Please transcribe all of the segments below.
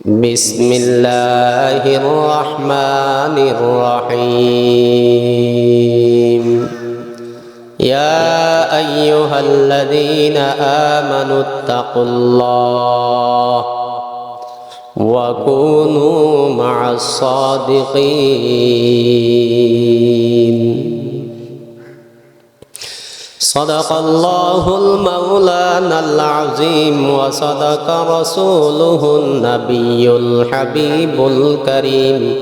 بسم الله الرحمن الرحيم يا أيها الذين آمنوا اتقوا الله وكونوا مع الصادقين صدق الله المولانا العظيم وصدق رسوله النبي الحبيب الكريم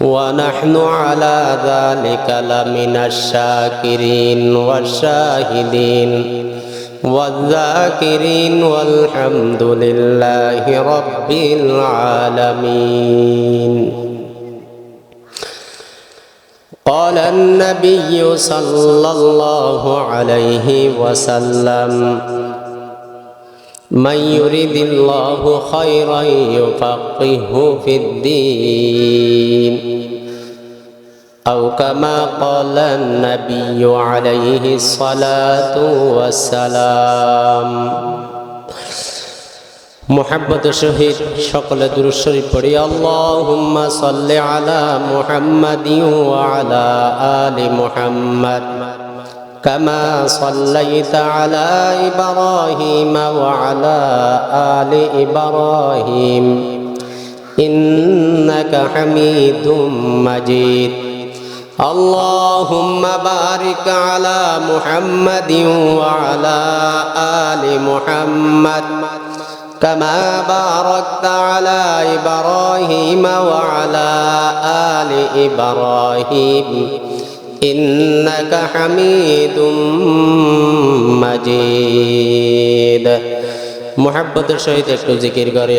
ونحن على ذلك لمن الشاكرين والشاهدين والذاكرين والحمد لله رب العالمين قال النبي صلى الله عليه وسلم من يرد الله خيرا يفقهه في الدين. أو كما قال النبي عليه الصلاة والسلام মোহাব্বত সহিত সকলে দুরুশ্বরী পড়ি আল্লাহুম্মা সাল্লি আলা মুহাম্মাদি ওয়া আলা আলি মুহাম্মাদ كما صليت على إبراهيم وعلى آل إبراهيم إنك حميد مجيد اللهم بارك على محمد وعلى آل محمد كما باركت على إبراهيم وعلى آل إبراهيم إنك حميد مجيد محبت الشهيد একটু জিকির করে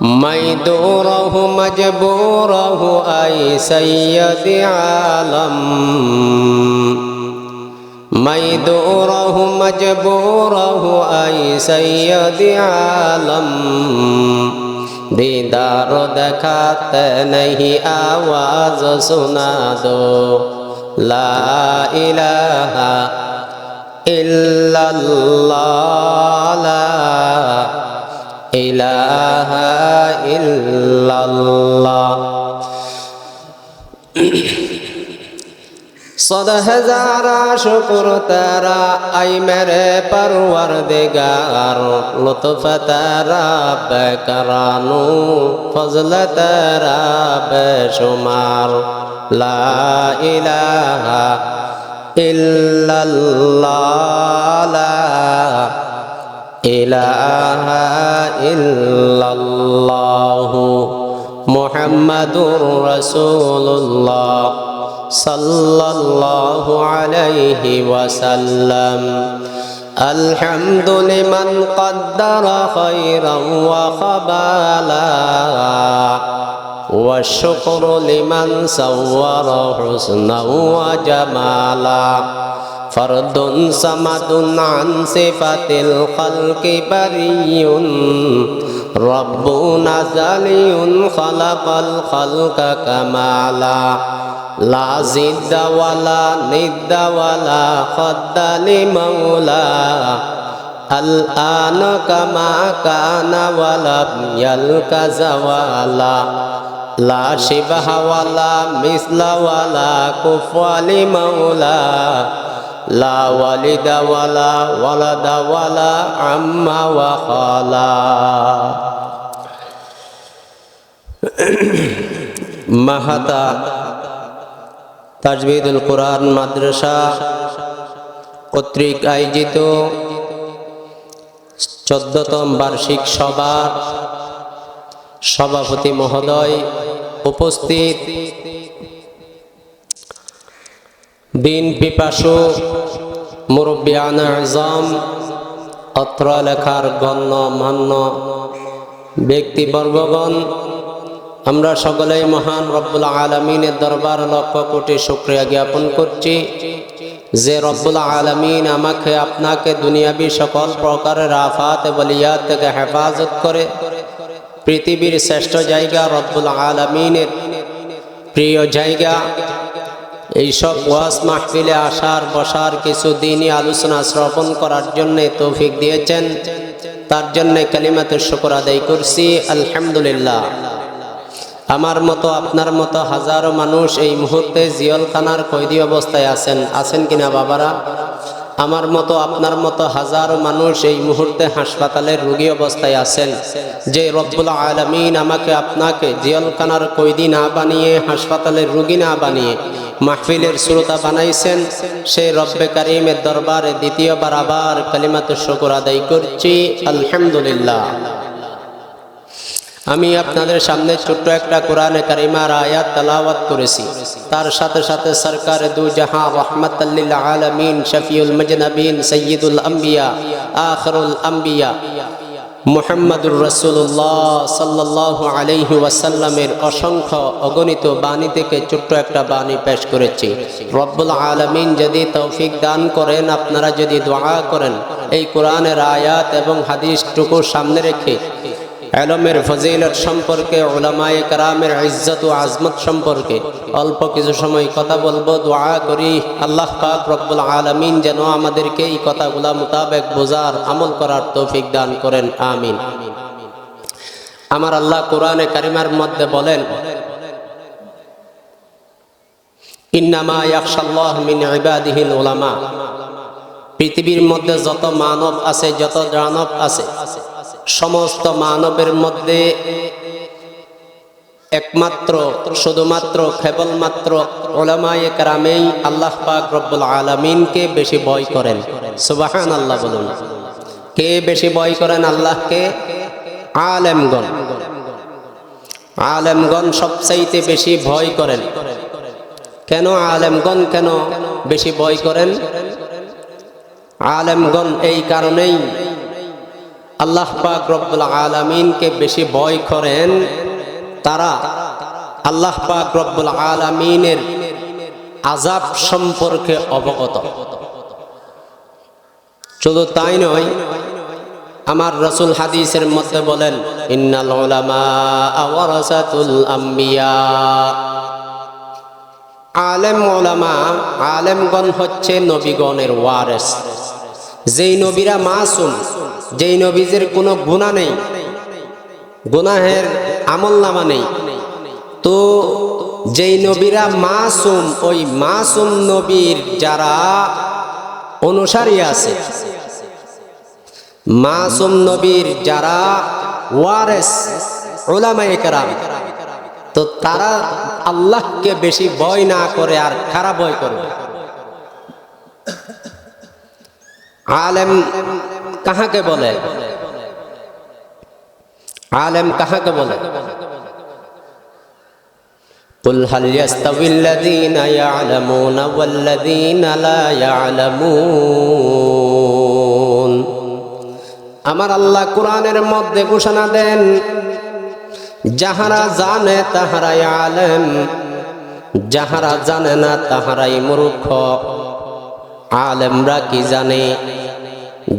ميدوره مجبوره أي سيد عالم. ميدوره مجبوره أي سيد عالم. دیدار دکھاتے نہیں آواز سنا دو لا الہ إلا اللہ إله إلا الله. صد هزارا شکر تیرا ای میرے پروردگار لطف تیرا بے کرانو فضل تیرا بے شمار لا الہ إلا اللہ إله إلا الله محمد رسول الله صلى الله عليه وسلم. الحمد لمن قدر خيرا وخبالا والشكر لمن صور حسنا وجمالا. فرد صمد عن صفة الخلق بري رب نزلي خلق الخلق كمالا لا زد ولا ند ولا خد لمولا الآن كما كان ولم يلك زوالا لا شبه ولا مثل ولا كفو لمولا মাহাতা তাজবিদুল কোরআন মাদ্রাসা কর্তৃক আয়োজিত চোদ্দতম বার্ষিক সভা সভাপতি মহোদয় উপস্থিত। দিন পিপাসু মুরব্বিয়ান অত্র লেখার গণ্য মান্য ব্যক্তিবর্গগণ, আমরা সকলেই মহান রব্বুল আলমিনের দরবার লক্ষ কোটি শুক্রিয়া জ্ঞাপন করছি যে রব্বুল আলমিন আমাকে, আপনাকে দুনিয়াবি সকল প্রকারের আফাত বলিয়াত থেকে হেফাজত করে পৃথিবীর শ্রেষ্ঠ জায়গা রব্বুল আলমিনের প্রিয় জায়গা এইসব ওয়াজ মাহফিলে আসার, বসার কিছু দিনই আলোচনা শ্রবণ করার জন্য তৌফিক দিয়েছেন। তার জন্য কালিমাতের শুকর আদায় করছি, আলহামদুলিল্লাহ। আমার মতো, আপনার মতো হাজারো মানুষ এই মুহূর্তে জিয়লখানার কয়দি অবস্থায় আছেন আছেন কিনা বাবারা? আমার মতো, আপনার মতো হাজার মানুষ এই মুহূর্তে হাসপাতালের রোগী অবস্থায় আছেন। যে রব্বুল আলমিন আমাকে, আপনাকে জিয়লকানার কৈদি না বানিয়ে, হাসপাতালের রুগী না বানিয়ে, মাহফিলের শ্রোতা বানাইছেন সেই রব্বে কারিমের দরবারে দ্বিতীয়বার আবার কালিমাত শকুর আদায় করছি। আলহামদুলিল্লাহ। আমি আপনাদের সামনে ছোট্ট একটা কোরআনে কারিমার আয়াত তালাওয়াত করেছি। তার সাথে সাথে সরকার দু জাহাঁ আলমিন শফিউল মজনবিন সৈয়দুল আম্বিয়া, আখরুল আম্বিয়া, মুহাম্মদুর রসুল্লাহ সাল্লাহ আলহি ওয়াসাল্লামের অসংখ্য অগণিত বাণী থেকে ছোট্ট একটা বাণী পেশ করেছি। রব্বুল আলমিন যদি তৌফিক দান করেন, আপনারা যদি দোয়া করেন, এই কোরআনের আয়াত এবং হাদিসটুকু সামনে রেখে এলমের ফজিলত সম্পর্কে ওলামায়ে কারামের ইজ্জত ও আজমত সম্পর্কে অল্প কিছু সময় কথা বলব, দোয়া করি। আল্লাহ পাক রব্বুল আলমিন যেন আমাদেরকে এই কথাগুলা মোতাবেক বোঝার, আমল করার তৌফিক দান করেন, আমিন। আমার আল্লাহ কোরআনে কারিমার মধ্যে বলেন, ইন্নামা ইয়াকশাল্লাহ মিন ইবাদিহিল উলামা। পৃথিবীর মধ্যে যত মানব আছে, যত দানব আছে সমস্ত মানবের মধ্যে একমাত্র, শুধুমাত্র, কেবলমাত্র ওলামায়ে কারামেই আল্লাহ পাক রব্বুল আলমিনকে বেশি ভয় করেন। সুবাহান আল্লাহ বলুন। কে বেশি ভয় করেন আল্লাহকে? আলেমগণ। আলেমগণ সবচাইতে বেশি ভয় করেন। কেন আলেমগণ কেন বেশি ভয় করেন? আলেমগণ এই কারণেই আল্লাহ পাক রব্বুল আলমিনকে বেশি ভয় করেন তারা আল্লাহ পাক রব্বুল আলমিনের আজাব সম্পর্কে অবগত। শুধু তাই নয়, আমার রসুল হাদিসের মধ্যে বলেন, ইন্নাল আলেম ওলামা আলেমগণ হচ্ছে নবীগণের ওয়ারেস। যেই নবীরা মাসুম, যেই নবীজের কোনো গুণা নেই, গুনাহের আমল নামা নেই, তো যেই নবীরা মাসুম, ওই মাসুম নবীর যারা অনুসারী আছে, মাসুম নবীর যারা ওয়ারেস ওলামায়ে কেরাম, তো তারা আল্লাহকে বেশি ভয় না করে আর খারাপ ভয় করবে আলেম কাহাকে বলে আলেম কাহাকে বলে قل هل يستوي الذين يعلمون والذين لا يعلمون আমার আল্লাহ কোরআনের মধ্যে ঘোষণা দেন যাহারা জানে তাহারাই আলেম যাহারা জানে না তাহারাই মূর্খ আলেমরা কি জানে?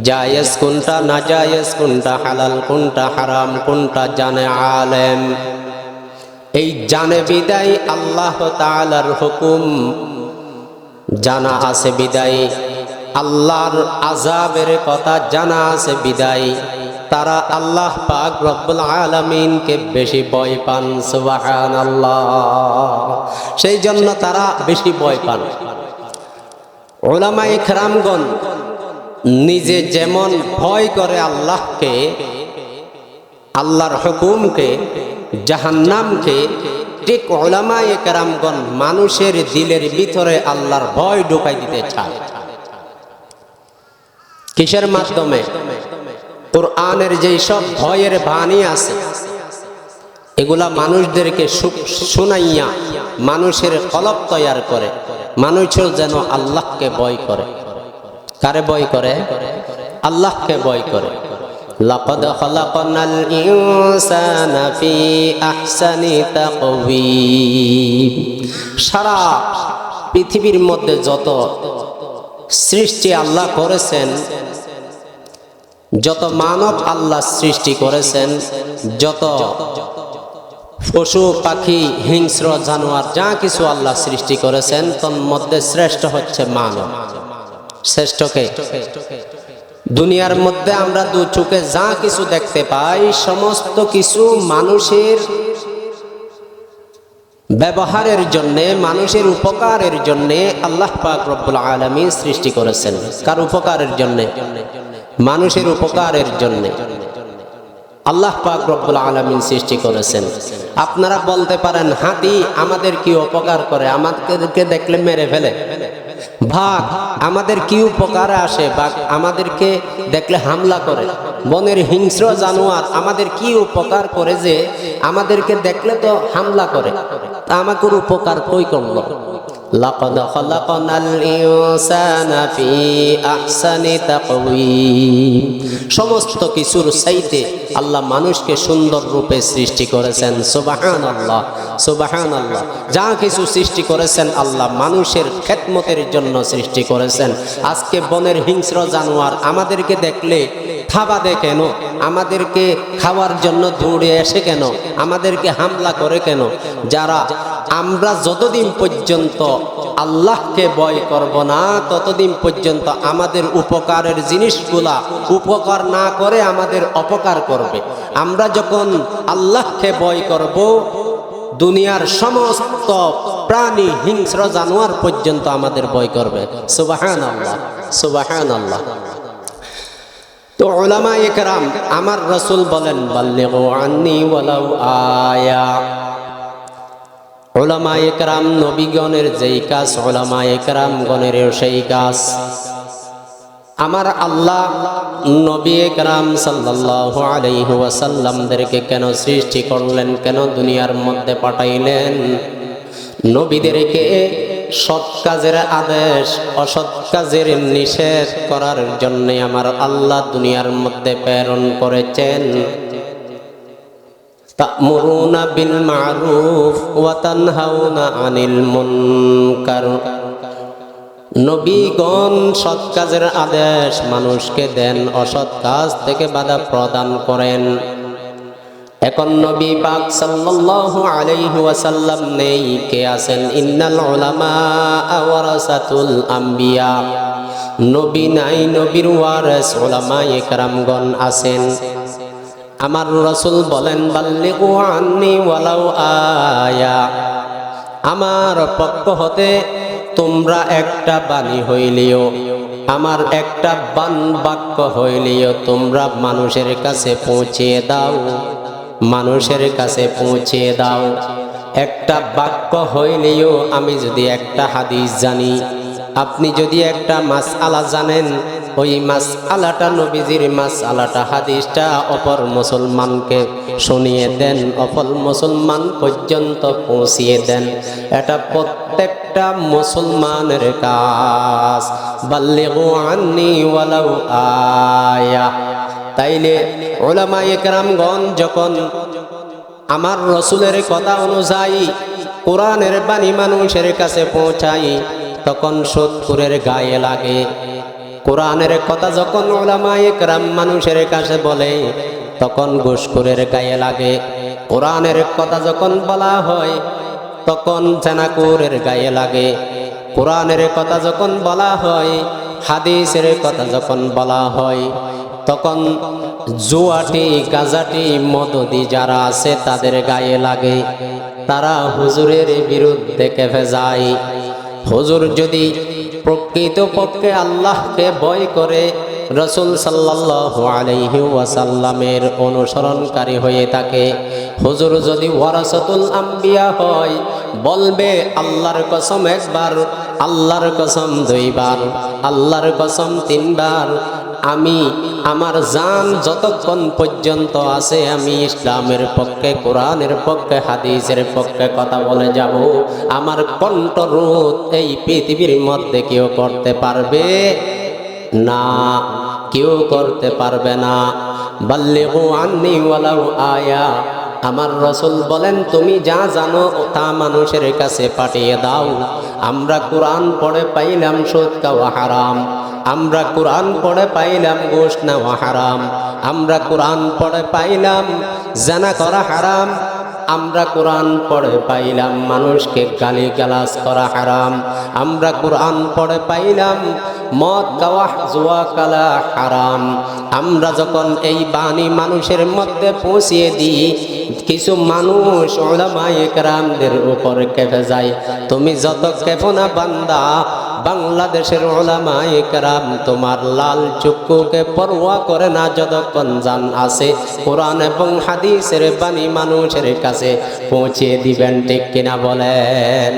জায়েজ কোনটা না জায়েজ কোনটা হালাল, কোনটা হারাম, কোনটা জানে আলেম? এই জানে বিদায় আল্লাহ তালার হুকুম। জানা আছে বিদায়। আল্লাহর আজাবের কথা জানা আছে বিদায়। তারা আল্লাহ পাক রব্বুল আলমিনকে বেশি ভয় পান সুবাহান আল্লাহ সেই জন্য তারা বেশি ভয় পান। ওলামাই খেরামগণ নিজে যেমন ভয় করে আল্লাহকে, আল্লাহর হুকুমকে, জাহান্নামকে, ঠিক ওলামাই কেরামগণ মানুষের দিলের ভিতরে আল্লাহর ভয় ঢুকাই দিতে চায়। কিসের মাধ্যমে? কোরআনের যেই সব ভয়ের বাণী আছে, এগুলা মানুষদেরকে শুনাইয়া মানুষের কলপ তৈয়ার করে। মানুষের যেন আল্লাহকে ভয় করে কারে ভয় করে আল্লাহকে ভয় করে لقد خلقنا الإنسان في أحسن تقويم সারা পৃথিবীর মধ্যে যত সৃষ্টি আল্লাহ করেছেন যত মানব আল্লাহ সৃষ্টি করেছেন যত পশু, পাখি, হিংস্র, জানোয়ার, যা কিছু আল্লাহ সৃষ্টি করেছেন, তন্মধ্যে শ্রেষ্ঠ হচ্ছে মানব। শ্রেষ্ঠকে? দুনিয়ার মধ্যে আমরা দু চোখে যা কিছু দেখতে পাই, সমস্ত কিছু মানুষের ব্যবহারের জন্য, মানুষের উপকারের জন্য আল্লাহ পাক রব্বুল আলমী সৃষ্টি করেছেন। কার উপকারের জন্য? মানুষের উপকারের জন্য। আল্লাহ পাক রব্বুল আলমিন সৃষ্টি করেছেন। আপনারা বলতে পারেন, হাতি আমাদের কি উপকার করে? আমাদেরকে দেখলে মেরে ফেলে। ভাগ আমাদের কি উপকারে আসে? বাঘ আমাদেরকে দেখলে হামলা করে। বনের হিংস্র জানোয়ার আমাদের কি উপকার করে যে আমাদেরকে দেখলে তো হামলা করে? তা আমাকে উপকার কই করল? লাকাদ খালাকনাল ইনসানা ফি আহসানি তাকওয়িম। সমস্ত কিছুর চাইতে আল্লাহ মানুষকে সুন্দর রূপে সৃষ্টি করেছেন। সুবহানাল্লাহ সুবহানাল্লাহ। যা কিছু সৃষ্টি করেছেন আল্লাহ মানুষের খেদমতের জন্য সৃষ্টি করেছেন। আজকে বনের হিংস্র জানোয়ার আমাদেরকে দেখলে থাবাদে কেন? আমাদেরকে খাওয়ার জন্য দৌড়ে এসে কেন? আমাদেরকে হামলা করে কেন? যারা আমরা যতদিন পর্যন্ত আল্লাহকে ভয় করব না, ততদিন পর্যন্ত আমাদের উপকারের জিনিসগুলা উপকার না করে আমাদের অপকার করবে। আমরা যখন আল্লাহকে ভয় করব, দুনিয়ার সমস্ত প্রাণী, হিংস্র জানোয়ার পর্যন্ত আমাদের ভয় করবে। সুবাহান আল্লাহ সুবাহান আল্লাহ তো ওলামা একরাম আমার রসুল বলেন, বাল্লিগু আন্নি আয়া। ওলামা একরাম নবীগণের যেই কাজ ওলামা একরাম গণের সেই কাজ। আমার আল্লাহ নবী একরাম সাল্লাল্লাহু আলাইহি ওয়াসাল্লামদেরকে কেন সৃষ্টি করলেন, কেন দুনিয়ার মধ্যে পাঠাইলেন? নবীদেরকে সৎ কাজের আদেশ, অসৎ কাজের নিষেধ করার জন্য আমার আল্লাহ দুনিয়ার মধ্যে প্রেরণ করেছেন। মারুফ ওয়া তানহাউনা আনিল মুনকার। নবীগণ সৎ কাজের আদেশ মানুষকে দেন, অসৎ কাজ থেকে বাধা প্রদান করেন। এখন নবী পাক সাল্লাল্লাহু আলাইহি ওয়াসাল্লাম নেই। কে আছেন? ইন্নাল উলামা ওয়ারাসাতুল আম্বিয়া। নবী নাই, নবীর ওয়ারিস উলামা ইকরামগণ আছেন। আমার রসুল বলেন, বাল্লিগু আন্নি ওয়ালাউ আয়া। আমার পক্ষ হতে তোমরা একটা বাণী হইলিও, আমার একটা বান বাক্য হইলিও, তোমরা মানুষের কাছে পৌঁছে দাও। মানুষের কাছে পৌঁছে দাও। একটা বাক্য হইলেও আমি যদি একটা হাদিস জানি, আপনি যদি একটা মাস আলা জানেন, ওই মাস আলাটা নবীজির মাস আলাটা হাদিসটা অপর মুসলমানকে শুনিয়ে দেন, অপর মুসলমান পর্যন্ত পৌঁছিয়ে দেন। এটা প্রত্যেকটা মুসলমানের কাজ। আন্নি ওয়ালাউ আয়া। তাইলে ওলামা একরামগণ যখন আমার রসুলের কথা অনুযায়ী কোরআনের বাণী মানুষের কাছে পৌঁছাই তখন সোদপুরের গায়ে লাগে। কোরআনের কথা যখন ওলামা একরাম মানুষের কাছে বলে, তখন ঘুষখুরের গায়ে লাগে। কোরআনের কথা যখন বলা হয়, তখন জানাকুরের গায়ে লাগে। কোরআনের কথা যখন বলা হয়, হাদিসের কথা যখন বলা হয় তখন জুয়াটি, গাজাটি, মদদি যারা আছে তাদের গায়ে লাগে। তারা হুজুরের বিরুদ্ধে কেঁপে যায়। হুজুর যদি প্রকৃত পক্ষে আল্লাহকে ভয় করে, রসুল আলাইহি ওয়াসাল্লামের অনুসরণকারী হয়ে থাকে। হুজুর যদি ওয়ারাসাতুল আম্বিয়া হয়, বলবে, আল্লাহর কসম একবার, আল্লাহর কসম দুইবার, আল্লাহর কসম তিনবার আমি, আমার জান যতক্ষণ পর্যন্ত আছে, আমি ইসলামের পক্ষে, কোরআনের পক্ষে, হাদিসের পক্ষে কথা বলে যাব। আমার কণ্ঠরোধ এই পৃথিবীর মধ্যে কেউ করতে পারবে না, কেউ করতে পারবে না। বাল্লিগু আন্নি ওয়ালাউ আয়া, আমার রসুল বলেন, তুমি যা জানো, তা মানুষের কাছে পাঠিয়ে দাও। আমরা কোরআন পড়ে পাইলাম সুদ খাওয়া হারাম। আমরা কোরআন পড়ে পাইলাম, গোশ নেওয়া হারাম। আমরা কোরআন পড়ে পাইলাম, জানা করা হারাম। আমরা কোরআন পড়ে পাইলাম, মানুষকে গালি গালাজ করা হারাম। আমরা কোরআন পড়ে পাইলাম, মদ, গাওয়া, জুয়া কালা হারাম। আমরা যখন এই বাণী মানুষের মধ্যে পৌঁছিয়ে দিই, কিছু মানুষ ওলামায়ে কেরামদের উপর কেঁপে যায়। তুমি যত কেঁপো না বান্দা বাংলাদেশের ওলামায়ে কেরাম তোমার লাল চক্ষুকে পরোয়া করে না যতক্ষণ জান আছে কোরআন এবং হাদিসের বাণী মানুষের কাছে পৌঁছে দিবেন ঠিক কিনা বলেন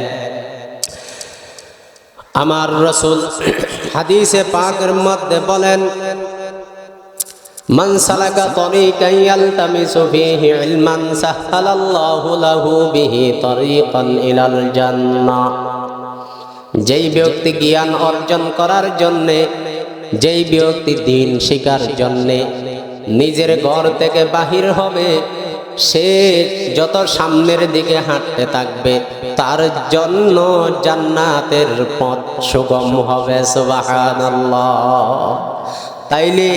আমার রসুল হাদিসে পাকের মধ্যে বলেন من سلك طريقا يلتمس فيه علما سهل الله له به طريقا إلى الجنة যেই ব্যক্তি জ্ঞান অর্জন করার জন্যে, যেই ব্যক্তি দিন শিকার জন্যে নিজের ঘর থেকে বাহির হবে, সে যত সামনের দিকে হাঁটতে থাকবে, তার জন্য জান্নাতের পথ সুগম হবে তাইলে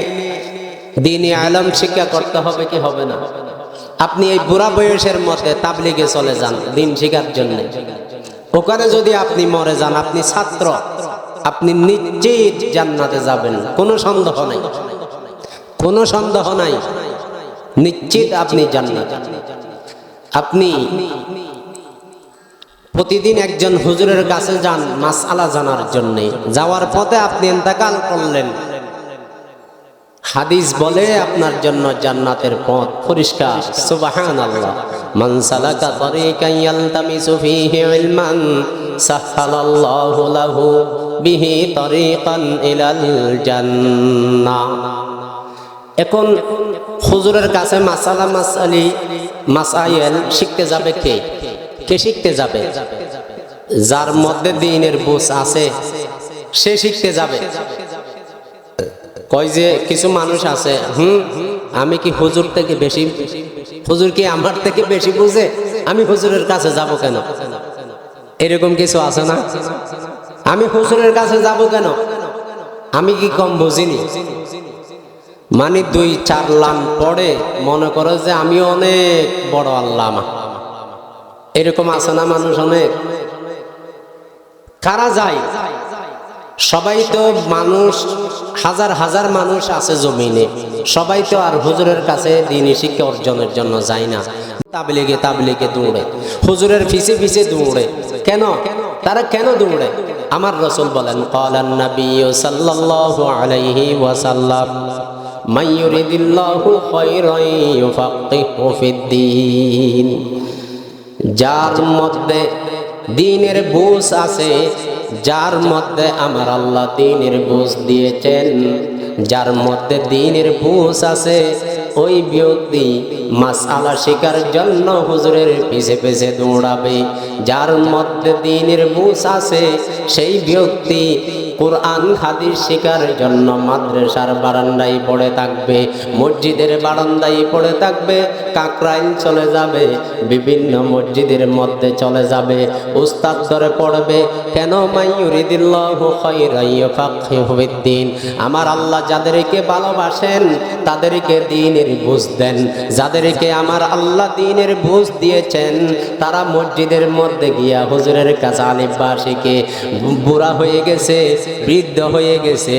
দিনই আলম শিক্ষা করতে হবে কি হবে না? আপনি এই বুড়া বয়সের মধ্যে তাবলিগে চলে যান দিন শিকার জন্য। ওখানে যদি আপনি মরে যান, আপনি ছাত্র, আপনি নিশ্চিত জান্নাতে যাবেন। কোনো সন্দেহ নাই। কোনো সন্দেহ নাই। নিশ্চিত আপনি জান্নাত। আপনি প্রতিদিন একজন হুজুরের কাছে যান মাস আলা জানার জন্য। যাওয়ার পথে আপনি ইন্তেকাল করলেন। হাদিস বলে আপনার জন্য জান্নাতের পথ পরিষ্কার। সুবহানাল্লাহ মান সালাকা তরিকান ইয়ালতামিসু ফীহি ইলমান সাহহালাল্লাহু লাহু বিহি তরিকান ইলাল জান্নাহ এখন হুজুরের কাছে মাসালা মাসালি মাসাইল শিখতে যাবে কে? কে শিখতে যাবে? যার মধ্যে দিনের বুঝ আছে, সে শিখতে যাবে। কয় যে কিছু মানুষ আছে, হুম? আমি কি হুজুর থেকে বেশি? হুজুর কি আমার থেকে বেশি বুঝে? আমি হুজুরের কাছে যাব কেন? এরকম কিছু আছে না? আমি হুজুরের কাছে যাব কেন? আমি কি কম বুঝিনি? মানে দুই চার লাম পড়ে মনে করো যে আমি অনেক বড় আল্লামা। এরকম আছে না মানুষ অনেক? কারা যায়? সবাই তো মানুষ, হাজার হাজার মানুষ আছে জমিনে। সবাই তো আর হুজুরের কাছে দিনী শিক্ষা অর্জনের জন্য যায় না। তাবলিগে তাবলিগে দৌড়ে। হুজুরের ফিসে ফিসে দৌড়ে। কেন? তারা কেন দৌড়ে? আমার রসুল বলেন কলান নবী সাল্লাল্লাহু আলাইহি ওয়াসাল্লাম, মান ইউরিদিল্লাহু খায়রান ইউফাক্কিহু ফিদ্দীন যার মধ্যে দিনের বুঝ আছে যার মধ্যে আমার আল্লাহ দিনের বুঝ দিয়েছেন, যার মধ্যে দিনের বুঝ আছে, ওই ব্যক্তি মাসালা শিকার জন্য হুজুরের পিছে পিছে দৌড়াবে। যার মধ্যে দিনের বুঝ আছে, সেই ব্যক্তি কোরআন হাদিস শিকার জন্য মাদ্রাসার বারান্দায় পড়ে থাকবে, মসজিদের বারান্দায় পড়ে থাকবে, কাকরাইল চলে যাবে, বিভিন্ন মসজিদের মধ্যে চলে যাবে, উস্তাদ ধরে পড়বে, কেন খায়রাইয়াফাকহিহুদ্দিন আমার আল্লাহ যাদেরকে ভালোবাসেন, তাদেরকে দিনের বুঝ দেন। যাদেরকে আমার আল্লাহ দিনের বুঝ দিয়েছেন, তারা মসজিদের মধ্যে গিয়া হুজুরের কাছে আলিফবা শিখে বুড়া হয়ে গেছে। বৃদ্ধ হয়ে গেছে।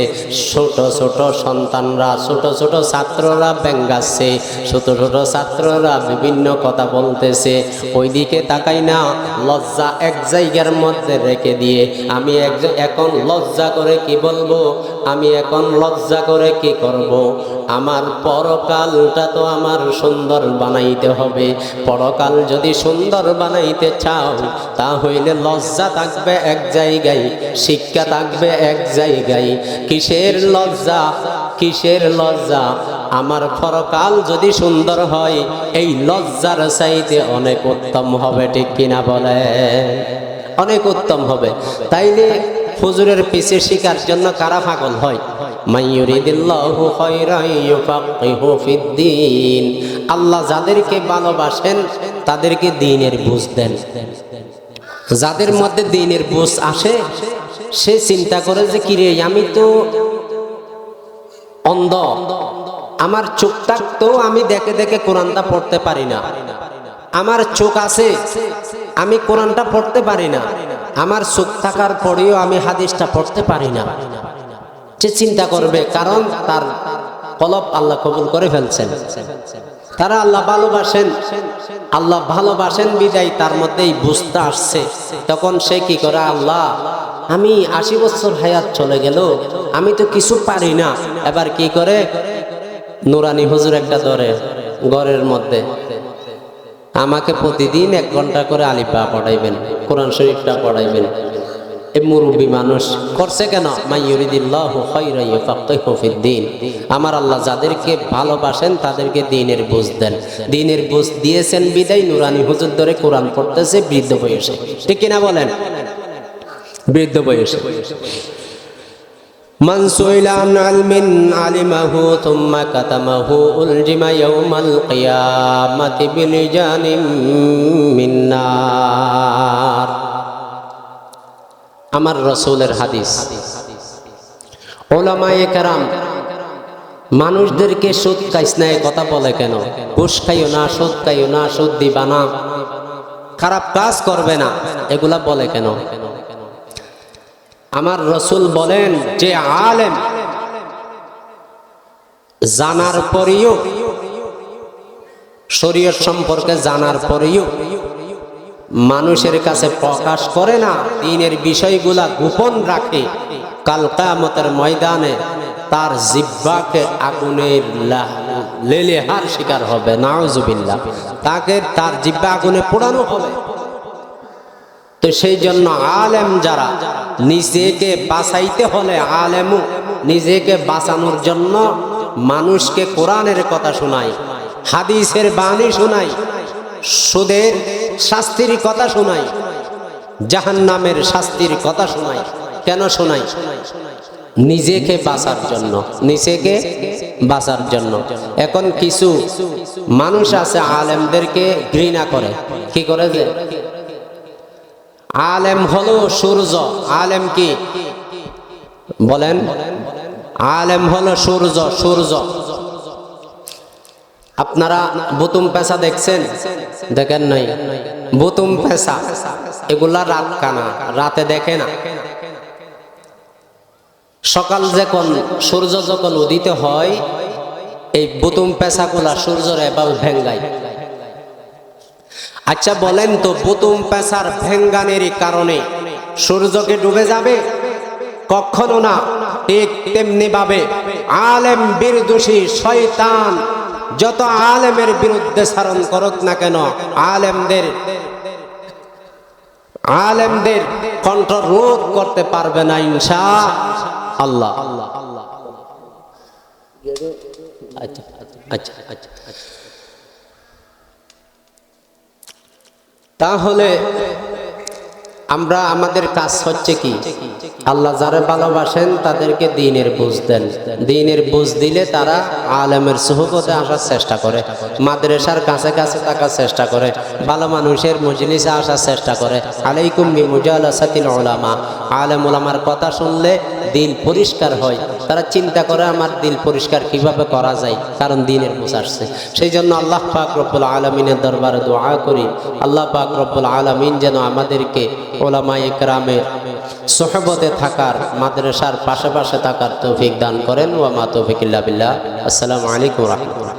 ছোট ছোট সন্তানরা, ছোট ছোট ছাত্ররা ব্যঙ্গাচ্ছে ছোট ছোট ছাত্ররা বিভিন্ন কথা বলতেছে। ওইদিকে তাকাই না, লজ্জা এক জায়গার মধ্যে রেখে দিয়ে। আমি এখন লজ্জা করে কি বলব? আমি এখন লজ্জা করে কি করব। আমার পরকালটা তো আমার সুন্দর বানাইতে হবে। পরকাল যদি সুন্দর বানাইতে চাও তা হইলে লজ্জা থাকবে এক জায়গায়, শিক্ষা থাকবে এক জায়গায়। কিসের লজ্জা? কিসের লজ্জা? আমার ফরকাল যদি সুন্দর হয়, এই লজ্জার চাইতে অনেক উত্তম হবে, ঠিক কিনা বলে? অনেক উত্তম হবে। তাইলে হুজুরের পিছে শিকার জন্য কারা পাগল হয়? আল্লাহ যাদেরকে ভালোবাসেন, তাদেরকে দ্বীনের বুঝ দেন। যাদের মধ্যে দিনের বুঝ আসে সে চিন্তা করে যে কিরে, আমি তো অন্ধ। আমার চোখ থাকতেও আমি দেখে দেখে কোরআনটা পড়তে পারি না। আমার চোখ আছে, আমি কোরআনটা পড়তে পারি না। আমার চোখ থাকার পরেও আমি হাদিসটা পড়তে পারি না। সে চিন্তা করবে, কারণ তার কলব আল্লাহ কবুল করে ফেলছেন। তারা আল্লাহ ভালোবাসেন আল্লাহ ভালোবাসেন বিদায় তার মধ্যেই বুঝতে আসছে। তখন সে কি করে, আল্লাহ আমি আশি বছর হায়াত চলে গেল, আমি তো কিছু পারি না। এবার কি করে? নুরানি হুজুর একটা ধরে ঘরের মধ্যে। আমাকে প্রতিদিন এক ঘণ্টা করে আলিপা পড়াইবেন, কোরআন শরীফটা পড়াইবেন। মুরব্বী মানুষ করছে কেন? আমার আল্লাহ যাদেরকে ভালোবাসেন, তাদেরকে দিনের বুঝ দেন। দিনের বুঝ দিয়েছেন বিদায় নুরানি হুজুর ধরে কোরআন পড়তেছে, বৃদ্ধ বয়সে। ঠিক কিনা বলেন? বৃদ্ধ বয়সে من سئل عن علم علمه ثم كتمه ألجم يوم القيامة بلجان من نار আমার রসুলের হাদিস ওলামায়ে কেরাম মানুষদেরকে সুদ খাইস না এ কথা বলে কেন ঘুষ খাইও না সুদ খাইও না সুদ দিবা না খারাপ কাজ করবে না এগুলা বলে কেন আমার রসুল বলেন যে আলেম, জানার পরেও, শরীয়ত সম্পর্কে জানার পরেও মানুষের কাছে প্রকাশ করে না, দিনের বিষয়গুলা গোপন রাখে। কাল কামতের ময়দানে তার জিব্বাকে আগুনের লেলেহার শিকার হবে, নাউজুবিল্লাহ। তাকে তার জিব্বা আগুনে পোড়ানো হবে। তো সেই জন্য আলেম যারা, নিজেকে বাঁচাইতে হলে আলেমও নিজেকে বাঁচানোর জন্য মানুষকে কোরআনের কথা শোনায়, হাদিসের বাণী শোনায়, সুদের শাস্তির কথা শোনায়, জাহান্নামের শাস্তির কথা শোনায়। কেন শোনাই নিজেকে বাঁচার জন্য, নিজেকে বাঁচার জন্য। এখন কিছু মানুষ আছে আলেমদেরকে ঘৃণা করে। কি করে যে? আলেম হলো সূর্য। আলেম কি? বলেন। আলেম হলো সূর্য সূর্য। আপনারা বুতুম পেশা দেখছেন? দেখেন নাই। বুতুম পেশা এগুলা রাত কানা, রাতে দেখে না। সকাল যখন সূর্য যখন উদিত হয়, এই বুতুম পেশাগুলা সূর্যর এভাবে ভেঙ্গায়। আচ্ছা বলেন তো, বুতুম পেশার ভেঙ্গানের কারণে সূর্যকে ডুবে যাবে? কখনো না। ঠিক তেমনি ভাবে আলেম বিরদোষী শয়তান যত আলেমের বিরুদ্ধে সারণ করুক না কেন, আলেমদের আলেমদের কণ্ঠ রোধ করতে পারবে না ইনশা আল্লাহ। আচ্ছা আচ্ছা আচ্ছা আচ্ছা। তাহলে আমরা আমাদের কাজ হচ্ছে কি? আল্লাহ যারা ভালোবাসেন তাদেরকে দিনের বুঝ দেন। দিনের বুঝ দিলে তারা আলেমের সুহবতে আসার চেষ্টা করে। মাদ্রাসার কাছে কাছে থাকার চেষ্টা করে। ভালো মানুষের মজলিসে আসার চেষ্টা করে। আলাইকুম মুজালাসাতিল ওলামা আলেম ওলামার কথা শুনলে দিল পরিষ্কার হয়। তারা চিন্তা করে, আমার দিল পরিষ্কার কীভাবে করা যায়? কারণ দিনের বোঝ আসছে। সেই জন্য আল্লাহ পাক রব্বুল আলমিনের দরবারে দোয়া করি, আল্লাহ পাক রব্বুল আলমিন যেন আমাদেরকে ওলামা একরামের সোহবতে থাকার, মাদ্রাসার পাশে পাশে থাকার তৌফিক দান করেন। ও মা তৌফিক ইল্লা বিল্লাহ। আসসালামু আলাইকুম রহমতুল্লাহ।